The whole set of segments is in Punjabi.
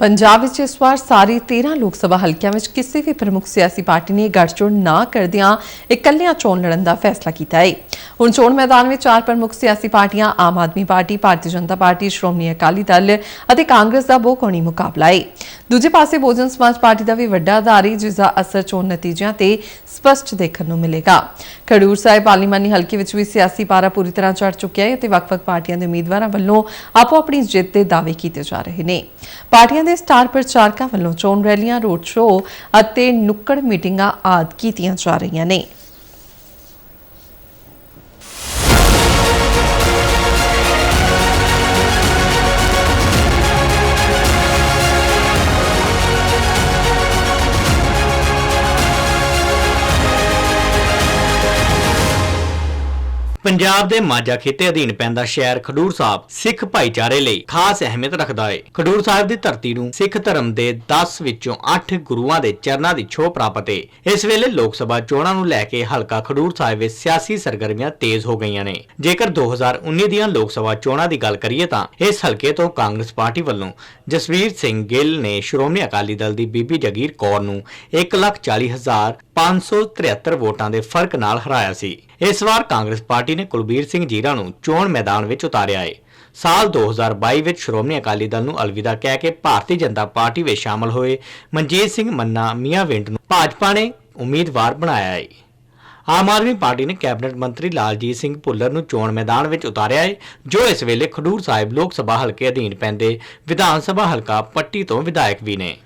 ਪੰਜਾਬ ਵਿੱਚ ਇਸ ਵਾਰ ਸਾਰੀ 13 ਲੋਕ ਸਭਾ ਹਲਕਿਆਂ ਵਿੱਚ ਕਿਸੇ ਵੀ ਪ੍ਰਮੁੱਖ ਸਿਆਸੀ ਪਾਰਟੀ ਨੇ ਗੱਠਜੋੜ ਨਾ ਕਰਦਿਆਂ ਇਕੱਲਿਆਂ ਚੋਣ ਲੜਨ ਦਾ ਫੈਸਲਾ ਕੀਤਾ ਹੈ ਹੁਣ ਚੋਣ ਮੈਦਾਨ ਵਿੱਚ ਚਾਰ ਪ੍ਰਮੁੱਖ ਸਿਆਸੀ ਪਾਰਟੀਆਂ, ਆਮ ਆਦਮੀ ਪਾਰਟੀ, ਭਾਰਤੀ ਜਨਤਾ ਪਾਰਟੀ, ਸ਼੍ਰੋਮਣੀ ਅਕਾਲੀ ਦਲ ਅਤੇ ਕਾਂਗਰਸ ਦਾ ਬਹੁਕੋਣੀ ਮੁਕਾਬਲਾ ਹੈ ਦੂਜੇ ਪਾਸੇ ਬਹੁਜਨ ਸਮਾਜ ਪਾਰਟੀ ਦਾ ਵੀ ਵੱਡਾ ਆਧਾਰ ਹੈ ਜਿਸ ਦਾ ਅਸਰ ਚੋਣ ਨਤੀਜਿਆਂ ਤੇ ਸਪਸ਼ਟ ਦੇਖਣ ਨੂੰ ਮਿਲੇਗਾ। ਖਡੂਰ ਸਾਹਿਬ ਪਾਰਲੀਮਾਨੀ ਹਲਕੇ ਵਿੱਚ ਵੀ ਸਿਆਸੀ ਪਾਰਾ ਪੂਰੀ ਤਰ੍ਹਾਂ ਚੜ ਚੁੱਕਿਆ ਹੈ ਅਤੇ ਵੱਖ-ਵੱਖ ਪਾਰਟੀਆਂ ਦੇ ਉਮੀਦਵਾਰਾਂ ਵੱਲੋਂ ਆਪੋ ਆਪਣੀ ਜਿੱਤ ਦੇ ਦਾਅਵੇ ਕੀਤੇ ਜਾ ਰਹੇ ਨੇ। ਪਾਰਟੀਆਂ ਦੇ ਸਟਾਰ ਪ੍ਰਚਾਰਕਾਂ ਵੱਲੋਂ ਚੋਣ ਰੈਲੀਆਂ, ਰੋਡ ਸ਼ੋਅ ਅਤੇ ਨੁੱਕੜ ਮੀਟਿੰਗਾਂ ਆਦਿ ਕੀਤੀਆਂ ਜਾ ਰਹੀਆਂ ਨੇ। ਪੰਜਾਬ ਦੇ ਮਾਝਾ ਖੇਤੇ ਅਧੀਨ ਪੈਂਦਾ ਸ਼ਹਿਰ ਖਡੂਰ ਸਾਹਿਬ ਸਿੱਖ ਭਾਈਚਾਰੇ ਲਈ ਖਾਸ ਅਹਿਮੀਅਤ ਰੱਖਦਾ ਹੈ ਖਡੂਰ ਸਾਹਿਬ ਦੀ ਧਰਤੀ ਨੂੰ ਸਿੱਖ ਧਰਮ ਦੇ 10 ਵਿੱਚੋਂ 8 ਗੁਰੂਆਂ ਦੇ ਚਰਨਾਂ ਦੀ ਛੋਹ ਪ੍ਰਾਪਤ ਹੈ ਇਸ ਵੇਲੇ ਲੋਕ ਸਭਾ ਚੋਣਾਂ ਨੂੰ ਲੈ ਕੇ ਹਲਕਾ ਖਡੂਰ ਸਾਹਿਬ ਵਿੱਚ ਸਿਆਸੀ ਸਰਗਰਮੀਆਂ ਤੇਜ਼ ਹੋ ਗਈਆਂ ਨੇ। ਜੇਕਰ 2019 ਦੀਆਂ ਲੋਕ ਸਭਾ ਚੋਣਾਂ ਦੀ ਗੱਲ ਕਰੀਏ ਤਾਂ ਇਸ ਹਲਕੇ ਤੋਂ ਕਾਂਗਰਸ ਪਾਰਟੀ ਵੱਲੋਂ ਜਸਵੀਰ ਸਿੰਘ ਗਿੱਲ ਨੇ ਸ਼੍ਰੋਮਣੀ ਅਕਾਲੀ ਦਲ ਦੀ ਬੀਬੀ ਜਗੀਰ ਕੌਰ ਨੂੰ 140573 ਵੋਟਾਂ ਦੇ ਫ਼ਰਕ ਨਾਲ ਹਰਾਇਆ ਸੀ। ਇਸ ਵਾਰ ਕਾਂਗਰਸ ਪਾਰਟੀ ਨੇ ਕੁਲਬੀਰ ਸਿੰਘ ਜੀਰਾ ਨੂੰ ਚੋਣ ਮੈਦਾਨ ਵਿੱਚ ਉਤਾਰਿਆ ਹੈ ਸਾਲ 2022 ਵਿੱਚ ਸ਼੍ਰੋਮਣੀ ਅਕਾਲੀ ਦਲ ਨੂੰ ਅਲਵਿਦਾ ਕਹਿ ਕੇ ਭਾਰਤੀ ਜਨਤਾ ਪਾਰਟੀ ਵਿੱਚ ਸ਼ਾਮਲ ਹੋਏ ਮਨਜੀਤ ਸਿੰਘ ਮੰਨਾ ਮੀਆਂਵਿੰਡ ਨੂੰ ਭਾਜਪਾ ਨੇ ਉਮੀਦਵਾਰ ਬਣਾਇਆ ਹੈ ਆਮ ਆਦਮੀ ਪਾਰਟੀ ਨੇ ਕੈਬਨਿਟ ਮੰਤਰੀ ਲਾਲਜੀਤ ਸਿੰਘ ਭੁੱਲਰ ਨੂੰ ਚੋਣ ਮੈਦਾਨ ਵਿੱਚ ਉਤਾਰਿਆ ਹੈ ਜੋ ਇਸ ਵੇਲੇ ਖਡੂਰ ਸਾਹਿਬ ਲੋਕ ਸਭਾ ਹਲਕੇ ਅਧੀਨ ਪੈਂਦੇ ਵਿਧਾਨ ਸਭਾ ਹਲਕਾ ਪੱਟੀ ਤੋਂ ਵਿਧਾਇਕ ਵੀ ਨੇ।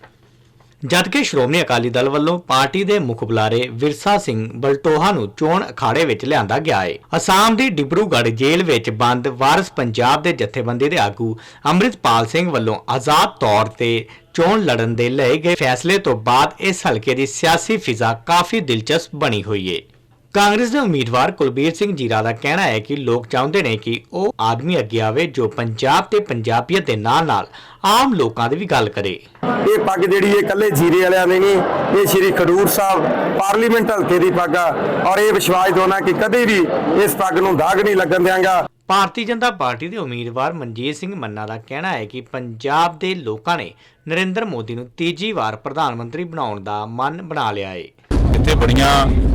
ਜਦਕਿ ਸ਼੍ਰੋਮਣੀ ਅਕਾਲੀ ਦਲ ਵੱਲੋਂ ਪਾਰਟੀ ਦੇ ਮੁਖ ਬੁਲਾਰੇ ਵਿਰਸਾ ਸਿੰਘ ਬਲਟੋਹਾ ਨੂੰ ਚੋਣ ਅਖਾੜੇ ਵਿੱਚ ਲਿਆਂਦਾ ਗਿਆ ਹੈ ਅਸਾਮ ਦੀ ਡਿਬਰੂਗੜ੍ਹ ਜੇਲ੍ਹ ਵਿੱਚ ਬੰਦ ਵਾਰਸ ਪੰਜਾਬ ਦੇ ਜਥੇਬੰਦੀ ਦੇ ਆਗੂ ਅੰਮ੍ਰਿਤਪਾਲ ਸਿੰਘ ਵੱਲੋਂ ਆਜ਼ਾਦ ਤੌਰ ਤੇ ਚੋਣ ਲੜਨ ਦੇ ਲਏ ਗਏ ਫੈਸਲੇ ਤੋਂ ਬਾਅਦ ਇਸ ਹਲਕੇ ਦੀ ਸਿਆਸੀ ਫਿਜ਼ਾ ਕਾਫੀ ਦਿਲਚਸਪ ਬਣੀ ਹੋਈ ਹੈ ਕਾਂਗਰਸ ਦੇ ਉਮੀਦਵਾਰ ਕੁਲਬੀਰ ਸਿੰਘ ਜੀਰਾ ਦਾ ਕਹਿਣਾ ਹੈ ਕਿ ਲੋਕ ਚਾਹੁੰਦੇ ਨੇ ਕਿ ਉਹ ਆਦਮੀ ਅੱਗੇ ਆਵੇ ਜੋ ਪੰਜਾਬ ਤੇ ਪੰਜਾਬੀਅਤ ਦੇ ਨਾਲ-ਨਾਲ ਆਮ ਲੋਕਾਂ ਦੀ ਵੀ ਗੱਲ ਕਰੇ। ਇਹ ਪੱਗ ਜਿਹੜੀ ਇਹ ਇਕੱਲੇ ਜੀਰੇ ਵਾਲਿਆਂ ਦੀ ਨਹੀਂ ਇਹ ਸ਼੍ਰੀ ਖਡੂਰ ਸਾਹਿਬ ਪਾਰਲੀਮੈਂਟ ਹਲਕੇ ਦੀ ਪੱਗ ਆ ਔਰ ਇਹ ਵਿਸ਼ਵਾਸ ਦੋਨਾ ਕਿ ਕਦੇ ਵੀ ਇਸ ਪੱਗ ਨੂੰ ਦਾਗ ਨਹੀਂ ਲੱਗਣ ਦਿਆਂਗਾ। ਭਾਰਤੀ ਜਨਤਾ ਪਾਰਟੀ ਦੇ ਉਮੀਦਵਾਰ ਮਨਜੀਤ ਸਿੰਘ ਮੰਨਾ ਦਾ ਕਹਿਣਾ ਹੈ ਕਿ ਪੰਜਾਬ ਦੇ ਲੋਕਾਂ ਨੇ ਨਰਿੰਦਰ ਮੋਦੀ ਨੂੰ ਤੀਜੀ ਵਾਰ ਪ੍ਰਧਾਨ ਮੰਤਰੀ ਬਣਾਉਣ ਦਾ ਮਨ ਬਣਾ ਲਿਆ ਹੈ। ਇੱਥੇ ਬੜੀਆਂ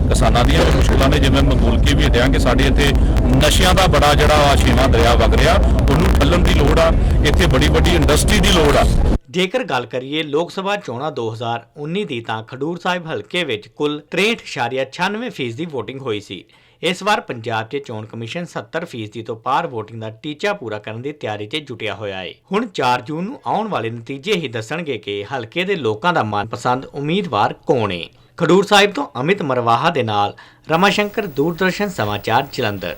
ਕਿਸਾਨਾਂ ਦੀਆਂ ਮੁਸ਼ਕਲਾਂ ਨੇ, ਜਿਵੇਂ ਮਕਬੂਲ ਵੀ ਦਿਆਂ ਕਿ ਸਾਡੇ ਇੱਥੇ ਨਸ਼ਿਆਂ ਦਾ ਬੜਾ ਜਿਹੜਾ ਛੇਵਾਂ ਦਰਿਆ ਵਗ ਰਿਹਾ, ਉਹਨੂੰ ਠੱਲਣ ਦੀ ਲੋੜ ਆ, ਇੱਥੇ ਬੜੀ ਵੱਡੀ ਇੰਡਸਟਰੀ ਦੀ ਲੋੜ ਆ। ਜੇਕਰ ਗੱਲ ਕਰੀਏ ਲੋਕ ਸਭਾ ਚੋਣਾਂ 2019 ਦੀ, ਤਾਂ ਖਡੂਰ ਸਾਹਿਬ ਹਲਕੇ ਵਿੱਚ ਕੁੱਲ 63.96% ਦੀ VOTING ਹੋਈ ਸੀ। ਇਸ ਵਾਰ ਪੰਜਾਬ 'ਚ ਚੋਣ ਕਮਿਸ਼ਨ 70% ਤੋਂ ਪਾਰ VOTING ਦਾ ਟੀਚਾ ਪੂਰਾ ਕਰਨ ਦੀ ਤਿਆਰੀ 'ਚ ਜੁਟਿਆ ਹੋਇਆ ਹੈ ਹੁਣ 4 ਜੂਨ ਨੂੰ ਆਉਣ ਵਾਲੇ ਨਤੀਜੇ ਹੀ ਦੱਸਣਗੇ ਕਿ ਹਲਕੇ ਦੇ ਲੋਕਾਂ ਦਾ ਮਨਪਸੰਦ ਉਮੀਦਵਾਰ ਕੌਣ ਹੈ ਖਡੂਰ ਸਾਹਿਬ ਤੋਂ ਅਮਿਤ ਮਰਵਾਹਾ ਦੇ ਨਾਲ ਰਮਾਸ਼ੰਕਰ ਦੂਰਦਰਸ਼ਨ ਸਮਾਚਾਰ ਜਲੰਧਰ।